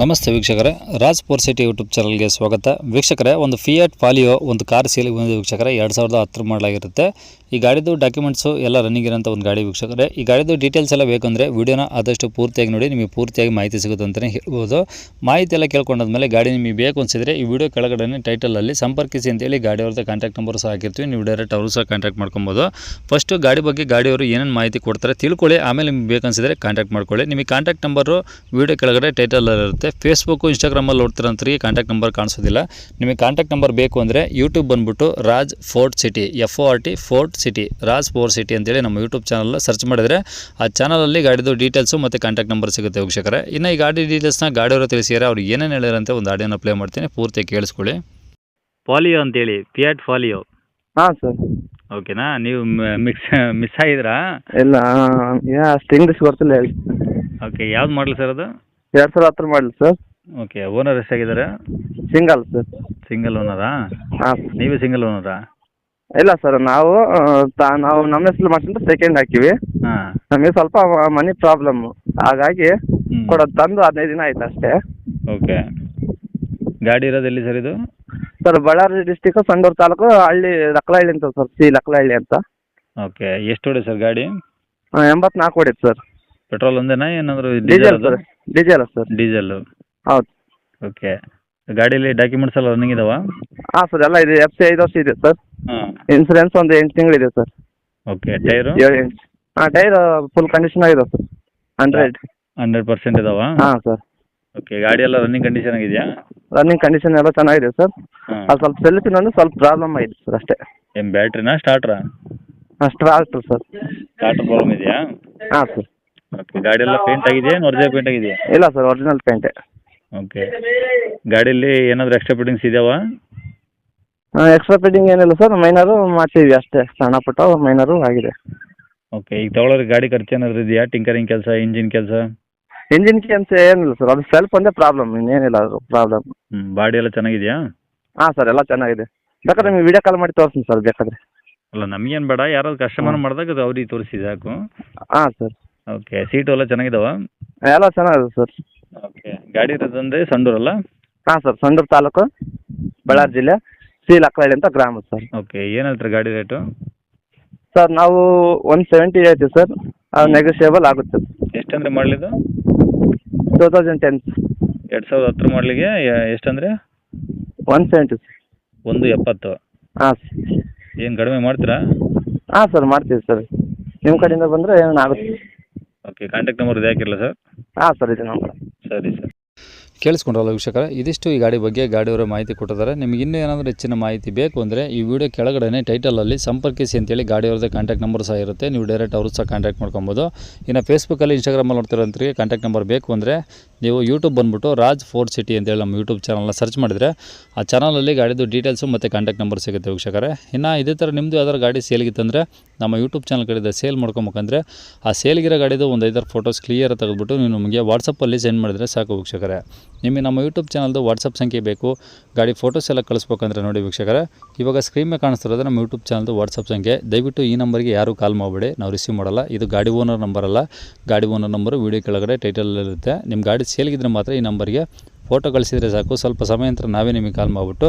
ನಮಸ್ತೆ ವೀಕ್ಷಕರೇ. Raj four city YouTube ಚಾನಲ್ಗೆ ಸ್ವಾಗತ. ವೀಕ್ಷಕರೇ, ಒಂದು ಫಿಯಾಟ್ ಪಾಲಿಯೋ ಒಂದು ಕಾರ್ ಸೇಲ್ ಬಂದಿದೆ ವೀಕ್ಷಕರೇ. ಎರಡು ಸಾವಿರದ ಹತ್ತರ ಮಾಡಲಾಗಿರುತ್ತೆ. ಈ ಗಾಡಿದು ಡಾಕ್ಯುಮೆಂಟ್ಸು ಎಲ್ಲ ರನ್ನಿಂಗ್ ಇರೋಂಥ ಒಂದು ಗಾಡಿ ವೀಕ್ಷಕರೇ. ಈ ಗಾಡಿದು ಡೀಟೇಲ್ಸ್ ಎಲ್ಲ ಬೇಕಂದರೆ ವಿಡಿಯೋನ ಆದಷ್ಟು ಪೂರ್ತಿಯಾಗಿ ನೋಡಿ, ನಿಮಗೆ ಪೂರ್ತಿಯಾಗಿ ಮಾಹಿತಿ ಸಿಗುತ್ತೆ ಅಂತಲೇ ಹೇಳ್ಬೋದು. ಮಾಹಿತಿ ಎಲ್ಲ ಕೇಳ್ಕೊಂಡಾದ್ಮೇಲೆ ಗಾಡಿ ನಿಮಗೆ ಬೇಕು ಅನಿಸಿದರೆ ಈ ವಿಡಿಯೋ ಕೆಳಗಡೆ ಟೈಟಲಲ್ಲಿ ಸಂಪರ್ಕಿಸಿ ಅಂತೇಳಿ ಗಾಡಿಯವ್ರದ್ದು ಕಾಂಟ್ಯಾಕ್ಟ್ ನಂಬರ್ ಸಹ ಹಾಕಿರ್ತೀವಿ. ನೀವು ಡೈರೆಕ್ಟ್ ಅವರು ಸಹ ಕಾಂಟ್ಯಾಕ್ಟ್ ಮಾಡ್ಕೊಬೋದು. ಫಸ್ಟು ಗಾಡಿ ಬಗ್ಗೆ ಗಾಡಿಯವರು ಏನೇನು ಮಾಹಿತಿ ಕೊಡ್ತಾರೆ ತಿಳ್ಕೊಳ್ಳಿ. ಆಮೇಲೆ ನಿಮ್ಗೆ ಬೇಕನ್ಸಿದ್ರೆ ಕಾಂಟ್ಯಾಕ್ಟ್ ಮಾಡ್ಕೊಳ್ಳಿ. ನಿಮಗೆ ಕಾಂಟ್ಯಾಕ್ಟ್ ನಂಬರು ವಿಡಿಯೋ ಕೆಳಗಡೆ ಟೈಟಲಲ್ಲಿ ಇರುತ್ತೆ. ಫೇಸ್ಬುಕ್ಕು ಇನ್ಸ್ಟಾಗ್ರಾಮಲ್ಲಿ ನೋಡ್ತಿರೋಂಥವ್ರಿಗೆ ಕಾಂಟ್ಯಾಕ್ಟ್ ನಂಬರ್ ಕಾಣಿಸೋದಿಲ್ಲ. ನಿಮಗೆ ಕಾಂಟ್ಯಾಕ್ಟ್ ನಂಬರ್ ಬೇಕು ಅಂದರೆ ಯೂಟ್ಯೂಬ್ ಬಂದುಬಿಟ್ಟು Raj Fort City F O R T Fort City Raj Fort City ಅಂತೇಳಿ ನಮ್ಮ ಯೂಟ್ಯೂಬ್ ಚಾನಲ್ ಸರ್ಚ್ ಮಾಡಿದರೆ ಆ ಚಾನಲಲ್ಲಿ ಗಾಡಿದು ಡೀಟೇಲ್ಸು ಮತ್ತು ಕಾಂಟ್ಯಾಕ್ಟ್ ನಂಬರ್ ಸಿಗುತ್ತೆ ವೀಕ್ಷಕರೇ. ಇನ್ನು ಈ ಗಾಡಿ ಡೀಟೇಲ್ಸ್ನ ಗಾಡಿಯವರು ತಿಳಿಸಿದರೆ ಅವ್ರು ಏನೇನು ಹೇಳಿರಂತೆ ಒಂದು ಆಡಿಯೋನ ಪ್ಲೇ ಮಾಡ್ತೀನಿ. ಪೂರ್ತಿ ಕೇಳಿಸ್ಕೊಳ್ಳಿ. ಫಾಲಿಯೋ ಅಂತೇಳಿ ಪಿಯಾಟ್ ಫಾಲಿಯೋ ಹಾಂ ಸರ್. ಓಕೆನಾ ನೀವು ಮಿಕ್ಸ್ ಮಿಸ್ ಆಗಿದ್ರಾ? ಇಲ್ಲ ಯಾ ಅಷ್ಟು ಇಂಗ್ಲೀಷ್ ಬರ್ತಿಲ್ಲ ಹೇಳಿ. ಓಕೆ ಯಾವ್ದು ಮಾಡಲ್ ಸರ್ ಅದು? ಎರಡು ಸಾವಿರ ಹತ್ತರ ಮಾಡಲಿ ಸರ್ ಓಕೆ ಓನರ್ ಎಷ್ಟಾಗಿದ್ದಾರೆ? ಸಿಂಗಲ್ ಸರ್ ಸಿಂಗಲ್ ಓನರಾ ಹಾಂ. ನೀವೇ ಸಿಂಗಲ್ ಓನರಾ ಇಲ್ಲ ಸರ್ ನಾವು ತಾ ನಾವು ನಮ್ಮ ಹೆಸರು ಮಾಡ್ಕೊಂಡು ಸೆಕೆಂಡ್ ಹಾಕಿವಿ. ಹಾಂ. ನಮಗೆ ಸ್ವಲ್ಪ ಮನಿ ಪ್ರಾಬ್ಲಮ್ ಹಾಗಾಗಿ ಕೊಡೋದು ತಂದು ಹದಿನೈದು ದಿನ ಆಯ್ತು ಅಷ್ಟೇ. ಓಕೆ ಗಾಡಿ ಇರೋದು ಎಲ್ಲಿ ಸರ್ ಇದು? ಸರ್ ಬಳ್ಳಾರಿ ಡಿಸ್ಟಿಕ್ ಸಂಡೂರು ತಾಲೂಕು ಹಳ್ಳಿ ಲಕ್ಲಹಳ್ಳಿ ಅಂತ ಸರ್ ಸಿ ಲಕ್ಲಹಳ್ಳಿ ಅಂತ. ಓಕೆ ಎಷ್ಟು ಹೊಡೆ ಸರ್ ಗಾಡಿ? ಆ, ಎಂಬತ್ನಾಲ್ಕು ಹೊಡಿತು ಸರ್ ಪೆಟ್ರೋಲ್ ಒಂದೇನಾ ಏನಾದರೂ diesel sir diesel sir diesel ಹೌದು. ಓಕೆ ಗಾಡೀಲಿ ಡಾಕ್ಯುಮೆಂಟ್ಸ್ ಎಲ್ಲ ರನ್ನಿಂಗ್ ಇದಾವಾ? ಹಾಂ ಸರ್ ಎಲ್ಲ ಇದೆ. ಎಫ್ ಸಿ ಐದು ವರ್ಷ ಇದೆ ಸರ್ ಹಾಂ. ಇನ್ಸೂರೆನ್ಸ್ ಒಂದು ಎಂಟು ಇದೆ ಸರ್ ಓಕೆ ಟೈರು ಏಳು ಹಾಂ ಟೈರ್ ಫುಲ್ ಕಂಡೀಷನ್ ಆಗಿದೆ ಸರ್ ಹಂಡ್ರೆಡ್ ಹಂಡ್ರೆಡ್ ಪರ್ಸೆಂಟ್ ಇದಾವಾ? ಹಾಂ ಸರ್ ಓಕೆ ಗಾಡಿ ಎಲ್ಲ ರನ್ನಿಂಗ್ ಕಂಡೀಷನ್ ಆಗಿದೆಯಾ? ರನ್ನಿಂಗ್ ಕಂಡೀಷನ್ ಎಲ್ಲ ಚೆನ್ನಾಗಿದೆ ಸರ್ ಹಾಂ. ಅದು ಸ್ವಲ್ಪ ಸೆಲ್ಫಿನೊಂದು ಸ್ವಲ್ಪ ಪ್ರಾಬ್ಲಮ್ ಆಗಿದೆ ಸರ್ ಅಷ್ಟೇ. ಏನು ಬ್ಯಾಟ್ರಿನಾ ಸ್ಟಾರ್ಟ್ರಾ ಅಷ್ಟು ಆಗ್ತದೆ ಸರ್ ಸ್ಟಾರ್ಟರ್ ಪ್ರಾಬ್ಲಮ್ ಇದೆಯಾ? ಹಾಂ ಸರ್ ಓಕೆ ಗಾಡಿ ಎಲ್ಲ ಪೇಂಟ್ ಆಗಿದೆಯಾ ಒರಿಜಿನಲ್ ಪೇಂಟ್ ಆಗಿದೆಯಾ? ಇಲ್ಲ ಸರ್ ಒರಿಜಿನಲ್ ಪೇಂಟೆ ಓಕೆ ಗಾಡಿಯಲ್ಲಿ ಏನಾದರೂ ಎಕ್ಸ್ಟ್ರಾ ಫಿಟ್ಟಿಂಗ್ಸ್ ಇದಾವಾ? ಎಕ್ಸ್ಟ್ರಾ ಫಿಟ್ಟಿಂಗ್ ಏನಿಲ್ಲ ಸರ್ ಮೈನರು ಮಾಡ್ತೀವಿ ಅಷ್ಟೇ. ಸಣ್ಣ ಪುಟ್ಟ ಮೈನರು ಆಗಿದೆ. ಓಕೆ ಈಗ ತಗೊಳ್ಳೋರಿಗೆ ಗಾಡಿ ಖರ್ಚು ಏನಾದರೂ ಇದೆಯಾ? ಟಿಂಕರಿಂಗ್ ಕೆಲಸ ಇಂಜಿನ್ ಕೆಲಸ? ಇಂಜಿನ್ ಕೆಲಸ ಏನಿಲ್ಲ ಸರ್ ಅದು ಸೆಲ್ಫ್ ಒಂದೇ ಪ್ರಾಬ್ಲಮ್ ಇನ್ನೇನಿಲ್ಲ ಅದು ಪ್ರಾಬ್ಲಮ್ ಹ್ಞೂ ಬಾಡಿ ಎಲ್ಲ ಚೆನ್ನಾಗಿದೆಯಾ? ಹಾಂ ಸರ್ ಎಲ್ಲ ಚೆನ್ನಾಗಿದೆ. ಬೇಕಾದ್ರೆ ನಿಮಗೆ ವಿಡಿಯೋ ಕಾಲ್ ಮಾಡಿ ತೋರಿಸ್ತೀನಿ ಸರ್ ಬೇಕಾದ್ರೆ. ಅಲ್ಲ ನಮಗೇನು ಬೇಡ ಯಾರಾದ್ರು ಕಸ್ಟಮರ್ ಮಾಡಿದಾಗ ಅದು ಅವ್ರಿಗೆ ತೋರಿಸಿ ಸಾಕು ಹಾಂ ಸರ್ ಓಕೆ ಸೀಟು ಎಲ್ಲ ಚೆನ್ನಾಗಿದಾವ? ಎಲ್ಲ ಚೆನ್ನಾಗಿದೆ ಸರ್ ಓಕೆ ಗಾಡಿ ಇರೋದಂದ್ರೆ ಸಂಡೂರಲ್ಲ ಹಾಂ ಸರ್ ಸಂಡೂರು ತಾಲೂಕು ಬಳ್ಳಾರಿ ಜಿಲ್ಲೆ ಸಿ ಲಕ್ಕವಳ್ಳಿ ಅಂತ ಗ್ರಾಮ ಸರ್ ಓಕೆ ಏನು ಹೇಳ್ತಾರೆ ಗಾಡಿ ರೇಟು ಸರ್ ನಾವು ಒನ್ ಸೆವೆಂಟಿ ಐತಿ ಸರ್ ಅದು ನೆಗೋಷಿಯೇಬಲ್ ಆಗುತ್ತೆ. ಎಷ್ಟಂದ್ರೆ ಮಾಡಲಿದ್ದು ಟೂ ತೌಸಂಡ್ ಟೆನ್ ಎರಡು ಸಾವಿರದ ಹತ್ತರ ಮಾಡಲಿಗೆ ಎಷ್ಟಂದರೆ? ಒನ್ ಸೆವೆಂಟಿ ಒಂದು ಎಪ್ಪತ್ತು. ಹಾಂ. ಏನು ಕಡಿಮೆ ಮಾಡ್ತೀರಾ? ಹಾಂ ಸರ್ ಮಾಡ್ತೀವಿ ಸರ್ ನಿಮ್ಮ ಕಡೆಯಿಂದ ಬಂದರೆ ಏನೇನು ಆಗುತ್ತೆ? ಓಕೆ ಕಾಂಟ್ಯಾಕ್ಟ್ ನಂಬರ್ ಇದು ಹಾಕಿರಲ್ಲ ಸರ್ ಹಾಂ ಸರ್ ಇದು ನಂಬರ್ ಸರಿ ಸರ್ ಕೇಳಿಸ್ಕೊಂಡ್ರಲ್ಲ ವೀಕ್ಷಕರ ಇದಿಷ್ಟು ಈ ಗಾಡಿ ಬಗ್ಗೆ ಗಾಡಿಯವರ ಮಾಹಿತಿ ಕೊಟ್ಟಿದ್ದಾರೆ. ನಿಮಗೆ ಇನ್ನೂ ಏನಾದರೂ ಹೆಚ್ಚಿನ ಮಾಹಿತಿ ಬೇಕು ಅಂದರೆ ಈ ವಿಡಿಯೋ ಕೆಳಗಡೆ ಟೈಟಲಲ್ಲಿ ಸಂಪರ್ಕಿಸಿ ಅಂತೇಳಿ ಗಾಡಿಯವ್ರದ್ದು ಕಾಂಟ್ಯಾಕ್ಟ್ ನಂಬರ್ ಸಹ ಇರುತ್ತೆ. ನೀವು ಡೈರೆಕ್ಟ್ ಅವರು ಸಹ ಕಾಂಟ್ಯಾಕ್ಟ್ ಮಾಡ್ಕೊಬೋದು. ಇನ್ನು ಫೇಸ್ಬುಕ್ಕಲ್ಲಿ ಇನ್ಸ್ಟಾಗ್ರಾಮಲ್ಲಿ ನೋಡ್ತಿರೋಂಥವ್ರಿಗೆ ಕಾಂಟ್ಯಾಕ್ಟ್ ನಂಬರ್ ಬೇಕು ಅಂದರೆ ನೀವು ಯೂಟ್ಯೂಬ್ ಬಂದುಬಿಟ್ಟು ರಾಜ್ ಫೋರ್ ಸಿಟಿ ಅಂತೇಳಿ ನಮ್ಮ ಯೂಟ್ಯೂಬ್ ಚಾನಲ್ನ ಸರ್ಚ್ ಮಾಡಿದರೆ ಆ ಚಾನಲಲ್ಲಿ ಗಾಡಿದು ಡೀಟೇಲ್ಸು ಮತ್ತು ಕಾಂಟ್ಯಾಕ್ಟ್ ನಂಬರ್ ಸಿಗುತ್ತೆ ವೀಕ್ಷಕರೇ. ಇನ್ನು ಇದೇ ಥರ ನಿಮ್ಮದು ಯಾವ್ದಾದ್ರು ಗಾಡಿ ಸೇಲ್ಗಿತ್ತಂದರೆ ನಮ್ಮ ಯೂಟ್ಯೂಬ್ ಚಾನಲ್ ಕಡೆ ಸೇಲ್ ಮಾಡ್ಕೊಬೇಕಂದ್ರೆ ಆ ಸೇಲ್ಗಿರೋ ಗಾಡಿದು ಒಂದು ಐದಾರು ಫೋಟೋಸ್ ಕ್ಲಿಯರ್ ತೆಗೆದುಬಿಟ್ಟು ನೀವು ನಮಗೆ ವಾಟ್ಸಪ್ಪಲ್ಲಿ ಸೆಂಡ್ ಮಾಡಿದರೆ ಸಾಕು ವೀಕ್ಷಕರೇ. ನಿಮಗೆ ನಮ್ಮ ಯೂಟ್ಯೂಬ್ ಚಾನಲ್ದು ವಾಟ್ಸಪ್ ಸಂಖ್ಯೆ ಬೇಕು, ಗಾಡಿ ಫೋಟೋಸ್ ಎಲ್ಲ ಕಳಿಸ್ಬೇಕಂದ್ರೆ ನೋಡಿ ವೀಕ್ಷಕರೇ. ಇವಾಗ ಸ್ಕ್ರೀನ್ ಮೇಲೆ ಕಾಣಿಸ್ತಿರೋದು ನಮ್ಮ ಯೂಟ್ಯೂಬ್ ಚಾನಲ್ದು ವಾಟ್ಸಪ್ ಸಂಖ್ಯೆ. ದಯವಿಟ್ಟು ಈ ನಂಬರ್ಗೆ ಯಾರೂ ಕಾಲ್ ಮಾಡಬೇಡಿ, ನಾವು ರಿಸೀವ್ ಮಾಡಲ್ಲ. ಇದು ಗಾಡಿ ಓನರ್ ನಂಬರ್ ಅಲ್ಲ. ಗಾಡಿ ಓನರ್ ನಂಬರು ವೀಡಿಯೋ ಕೆಳಗಡೆ ಟೈಟಲಲ್ಲಿರುತ್ತೆ ನಿಮ್ಮ ಗಾಡಿ ಸೇಲ್ಗಿದ್ರೆ ಮಾತ್ರ ಈ ನಂಬರ್ಗೆ ಫೋಟೋ ಕಳಿಸಿದರೆ ಸಾಕು. ಸ್ವಲ್ಪ ಸಮಯ ನಂತರ ನಾವೇ ನಿಮಗೆ ಕಾಲ್ ಮಾಡಿಬಿಟ್ಟು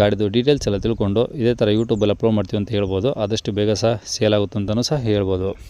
ಗಾಡಿದು ಡೀಟೇಲ್ಸ್ ಎಲ್ಲ ತಿಳ್ಕೊಂಡು ಇದೇ ಥರ ಯೂಟ್ಯೂಬಲ್ಲಿ ಅಪ್ಲೋಡ್ ಮಾಡ್ತೀವಿ ಅಂತ ಹೇಳ್ಬೋದು. ಆದಷ್ಟು ಬೇಗ ಸಹ ಸೇಲ್ ಆಗುತ್ತೆ ಅಂತಲೂ ಸಹ ಹೇಳ್ಬೋದು.